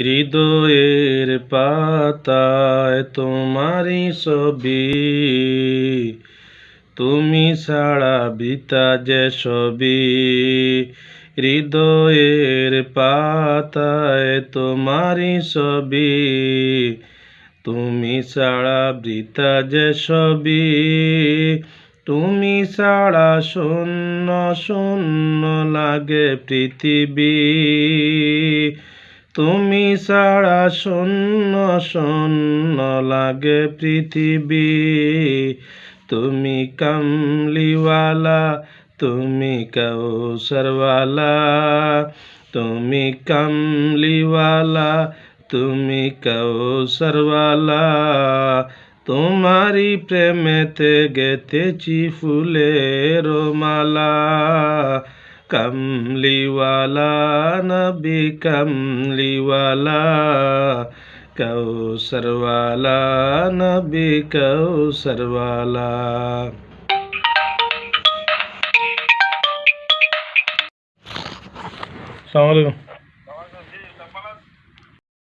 হৃদয়ের পাতায় তোমারই ছবি। তুমি ছাড়া বৃতা যে সবই হৃদয়ের পাতায় তোমারই ছবি। তুমি ছাড়া বৃতা যে সবই তুমি ছাড়া শূন্য শূন্য লাগে পৃথিবী। তুমি ছাড়া শূন্য শূন্য লাগে পৃথিবী। তুমি কামলিওয়ালা, তুমি কৌসরওয়ালা তুমি কামলিওয়ালা, তুমি কৌসরওয়ালা তোমারি প্রেমেতে গেতেছি ফুলের মালা। কমলিওয়ালা নবী কমলিওয়ালা কৌসরওয়ালা নবী কৌসরওয়ালা সালামালাইকুম